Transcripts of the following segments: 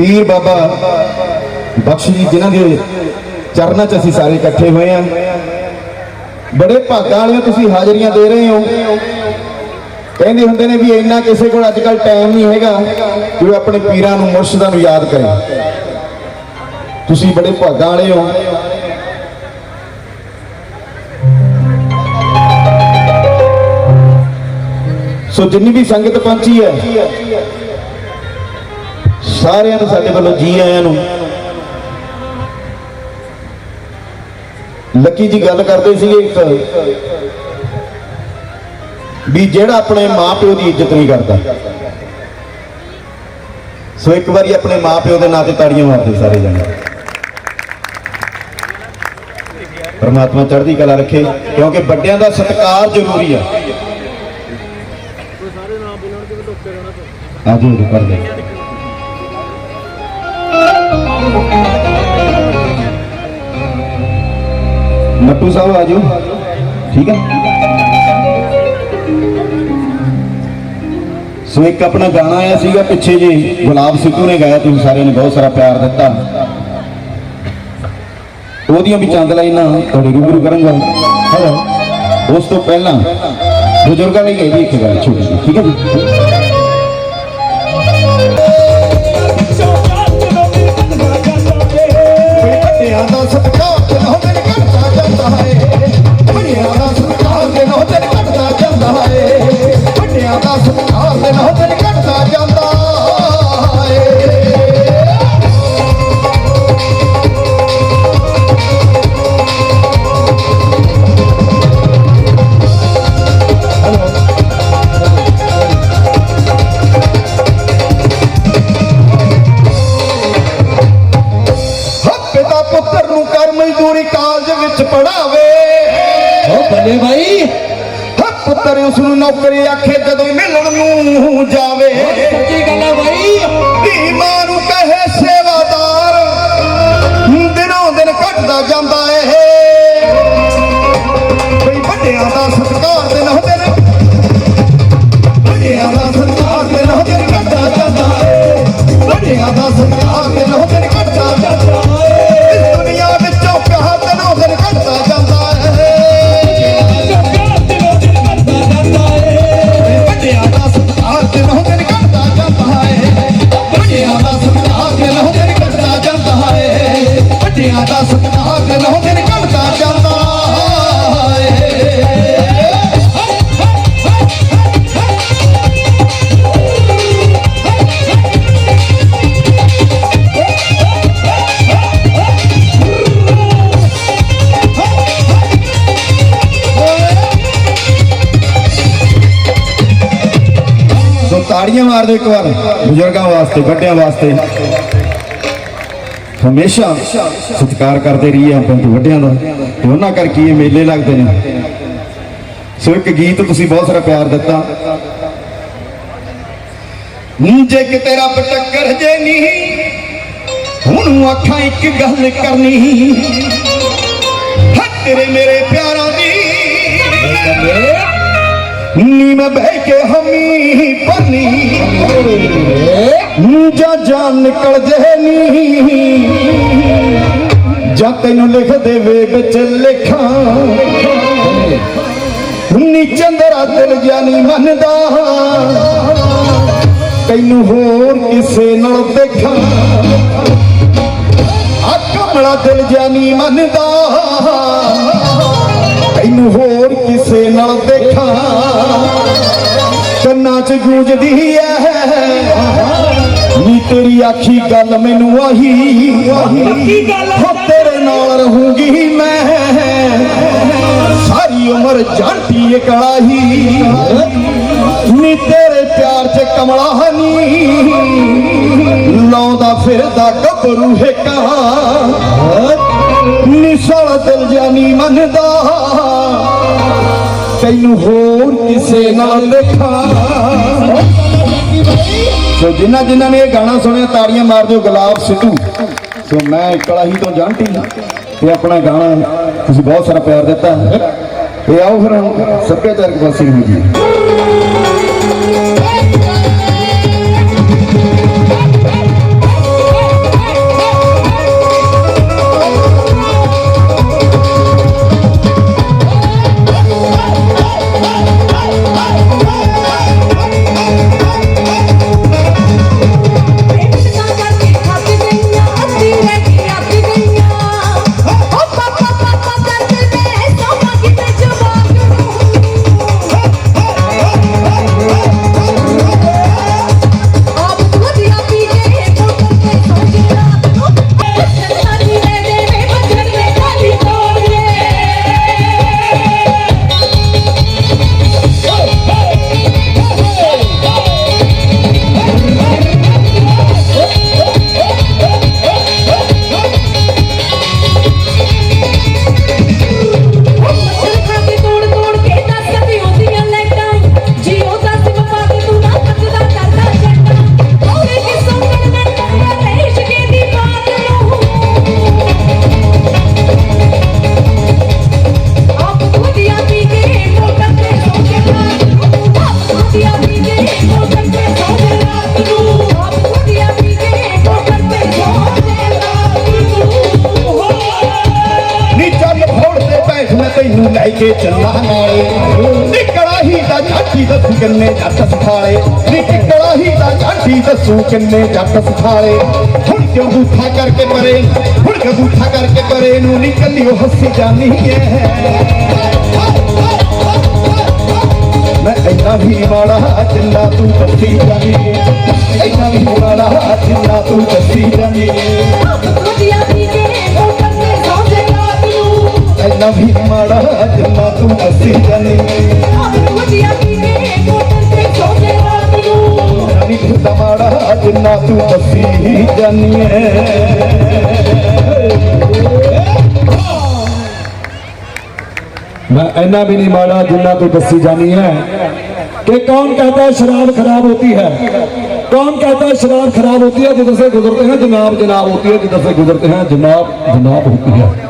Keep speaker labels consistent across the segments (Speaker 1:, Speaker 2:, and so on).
Speaker 1: ਵੀਰ ਬਾਬਾ ਬਖਸ਼ ਜੀ, ਜਿਨ੍ਹਾਂ ਦੇ ਚਰਨਾਂ 'ਚ ਅਸੀਂ ਸਾਰੇ ਇਕੱਠੇ ਹੋਏ ਆ ਬੜੇ ਭਾਗਾਂ ਵਾਲਿਓ ਤੁਸੀਂ ਹਾਜ਼ਰੀਆਂ ਦੇ ਰਹੇ ਹੋ। ਕਹਿੰਦੇ ਹੁੰਦੇ ਨੇ ਵੀ ਇੰਨਾ ਕਿਸੇ ਕੋਲ ਅੱਜ ਕੱਲ ਟਾਈਮ ਨਹੀਂ ਹੈਗਾ ਕਿ ਉਹ ਆਪਣੇ ਪੀਰਾਂ ਨੂੰ, ਮੁਰਸ਼ਿਦਾਂ ਨੂੰ ਯਾਦ ਕਰੇ। ਤੁਸੀਂ ਬੜੇ ਭਾਗਾਂ ਵਾਲੇ ਹੋ। ਸੋ ਜਿੰਨੀ ਵੀ ਸੰਗਤ ਪਹੁੰਚੀ ਹੈ ਸਾਰਿਆਂ ਨੂੰ ਸਾਡੇ ਵੱਲੋਂ ਜੀ ਆਇਆਂ ਨੂੰ। ਲੱਕੀ ਜੀ ਗੱਲ ਕਰਦੇ ਸੀਗੇ ਇੱਕ ਵੀ ਜਿਹੜਾ ਆਪਣੇ ਮਾਪਿਓ ਦੀ ਇੱਜ਼ਤ ਨਹੀਂ ਕਰਦਾ। ਸੋ ਇੱਕ ਵਾਰੀ ਆਪਣੇ ਮਾਪਿਓ ਦੇ ਨਾਂ ਤੇ ਤਾੜੀਆਂ ਮਾਰਦੇ ਸਾਰੇ ਜਣੇ। ਪਰਮਾਤਮਾ ਚੜ੍ਹਦੀ ਕਲਾ ਰੱਖੇ ਕਿਉਂਕਿ ਵੱਡਿਆਂ ਦਾ ਸਤਿਕਾਰ ਜ਼ਰੂਰੀ ਆ। ਆਜੋ ਕਰ ਦੇ ਨੱਟੂ ਸਾਹਿਬ ਆਜੋ ਠੀਕ ਹੈ ਸੋ ਇੱਕ ਆਪਣਾ ਗਾਣਾ ਆਇਆ ਸੀਗਾ ਪਿੱਛੇ ਜੇ ਗੁਲਾਬ ਸਿੱਧੂ ਨੇ ਗਾਇਆ ਤੁਸੀਂ ਸਾਰਿਆਂ ਨੇ ਬਹੁਤ ਸਾਰਾ ਪਿਆਰ ਦਿੱਤਾ ਉਹਦੀਆਂ ਵੀ ਚੰਦ ਲਾਈਨਾਂ ਤੁਹਾਡੇ ਰੂਬਰੂ ਕਰਾਂਗਾ ਹੈਲੋ ਉਸ ਤੋਂ ਪਹਿਲਾਂ ਬਜ਼ੁਰਗਾਂ ਲਈ ਗਈ ਇੱਕ ਗੱਲ ਛੋਟੀ ਜਿਹੀ ਠੀਕ ਹੈ ਜੀ ਵੱਡਿਆਂ ਦਾ ਸਤਿਕਾਰ ਤੇ ਨਹੁੰ ਦਿਨ ਜਾਂਦਾ ਹੈ। ਵੱਡਿਆਂ ਦਾ ਪੁੱਤਰ ਉਸ ਨੂੰ ਨੌਕਰੀ ਆਖੇ ਜਦੋਂ ਮਿਲਣ ਨੂੰ ਜਾਵੇ।
Speaker 2: ਸੱਚੀ ਗੱਲ ਹੈ ਭਾਈ
Speaker 1: ਧੀ ਮਾਂ ਨੂੰ ਕਹੇ ਸੇਵਾਦਾਰ ਦਿਨੋਂ ਦਿਨ ਘਟਦਾ ਜਾਂਦਾ ਏ ਬਈ ਵੱਡਿਆਂ ਦਾ ਤਾੜੀਆਂ ਮਾਰ ਦਿਓ ਇੱਕ ਵਾਰ, ਬਜ਼ੁਰਗਾਂ ਵਾਸਤੇ, ਵੱਡਿਆਂ ਵਾਸਤੇ। ਹਮੇਸ਼ਾ ਸਤਿਕਾਰ ਕਰਦੇ ਰਹੀਏ ਆਪਾਂ ਤੋਂ ਵੱਡਿਆਂ ਦਾ, ਤੇ ਉਹਨਾਂ ਕਰਕੇ ਇਹ ਮੇਲੇ ਲੱਗਦੇ ਨੇ। ਸੋ ਇੱਕ ਗੀਤ ਤੁਸੀਂ ਬਹੁਤ ਸਾਰਾ ਪਿਆਰ ਦਿੱਤਾ। ਜੇ ਕਿ ਤੇਰਾ ਟੱਕਰ ਜੇ ਨਹੀਂ ਹੁਣ ਅੱਖਾਂ ਇੱਕ ਗੱਲ ਕਰਨੀ। ਹੈ ਤੇਰੇ ਮੇਰੇ ਪਿਆਰਾਂ ਦੀ। ਨੀ ਮੈਂ ਕੇ ਹਮੀ ਪੰਨੀ ਜਾ ਜਾਨ ਨਿਕਲ ਜੇ ਨੀ ਜਾਂ ਤੈਨੂੰ ਲਿਖ ਦੇਵੇ ਵਿੱਚ ਲਿਖਾਂ ਨੀ ਚੰਦਰਾ ਦਿਲ ਜਾਨੀ ਮੰਨਦਾ ਤੈਨੂੰ ਹੋਰ ਕਿਸੇ ਨਾਲ ਦੇਖਾਂ ਆ ਕਮਲਾ ਦਿਲ ਜਾਨੀ ਮੰਨਦਾ ਤੈਨੂੰ ਹੋਰ ਕਿਸੇ ਨਾਲ ਦੇਖਾਂ ਕੰਨਾਂ 'ਚ ਗੂੰਜਦੀ ਐ। ਨੀ ਤੇਰੀ ਆਖੀ ਗੱਲ ਮੈਨੂੰ ਆਹੀ।
Speaker 2: ਕੀ ਗੱਲ
Speaker 1: ਹੋ ਤੇਰੇ ਨਾਲ ਰਹੂੰਗੀ ਮੈਂ। ਸਾਰੀ ਉਮਰ ਜਾਂਟੀ ਕਲਾਹੀ ਨੀ ਤੇਰੇ ਪਿਆਰ 'ਚ ਕਮਲਾ ਹਨੀ। ਲਾਉਂਦਾ ਫਿਰਦਾ ਗੱਭਰੂ ਹੇਕਾ। ਨਿਸਲ ਦਿਲ ਜਾਨੀ ਮੰਨਦਾ। ਤੈਨੂੰ ਹੋਰ ਕਿਸੇ ਨਾਲ ਦੇਖਾਂ। ਸੋ ਜਿਨ੍ਹਾਂ ਜਿਨ੍ਹਾਂ ਨੇ ਇਹ ਗਾਣਾ ਸੁਣਿਆ, ਤਾੜੀਆਂ ਮਾਰ ਦਿਓ ਗੁਲਾਬ ਸਿੱਧੂ। ਸੋ ਮੈਂ ਕਲਾਹੀ ਤੋਂ ਜਾਣਤੀ ਤੇ ਆਪਣਾ ਗਾਣਾ ਤੁਸੀਂ ਬਹੁਤ ਸਾਰਾ ਪਿਆਰ ਦਿੱਤਾ। ਤੇ ਆਓ ਫਿਰ ਸੱਭਿਆਚਾਰਕ ਪਾਸੇ ਨੂੰ ਜੀ। ਕੇ ਚੱਲਾ ਨਾਲੇ। ਨਿਕਲਾ ਹੀ ਦਾ ਝਾਟੀ ਦੱਸੂ ਕਿੰਨੇ ਜੱਟ ਸਖਾਲੇ ਨਿਕਲਾ ਹੀ ਦਾ ਝਾਟੀ ਦੱਸੂ ਕਿੰਨੇ ਜੱਟ ਸਖਾਲੇ ਹੁਣ ਕਿਉਂ ਬੂਥਾ ਕਰਕੇ ਪਰੇ? ਹੁਣ ਕਿਉਂ ਬੂਥਾ ਕਰਕੇ ਪਰੇ? ਨੂੰ ਨਿਕਲਿਓ ਹੱਸੀ ਜਾਨੀ ਐ। ਮੈਂ ਇੰਨਾ ਵੀ ਮਾੜਾ ਜਿੰਨਾ ਤੂੰ ਦੱਸੀ ਜਾਨੀ ਇੰਨਾ ਵੀ ਮਾੜਾ ਜਿੰਨਾ ਤੂੰ ਦੱਸੀ ਜਾਨੀ
Speaker 3: نبی مڑا میں اینا بھی نہیں مانا جنا تو بسی جانی ہے کہ کون کہتا ہے شراب خراب ہوتی ہے؟ کون کہتا ہے شراب خراب ہوتی ہے جدھر سے گزرتے
Speaker 4: ہیں جناب؟ جناب ہوتی ہے جدھر سے گزرتے ہیں، جناب جناب ہوتی ہے۔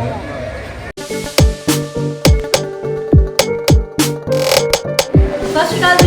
Speaker 4: 私が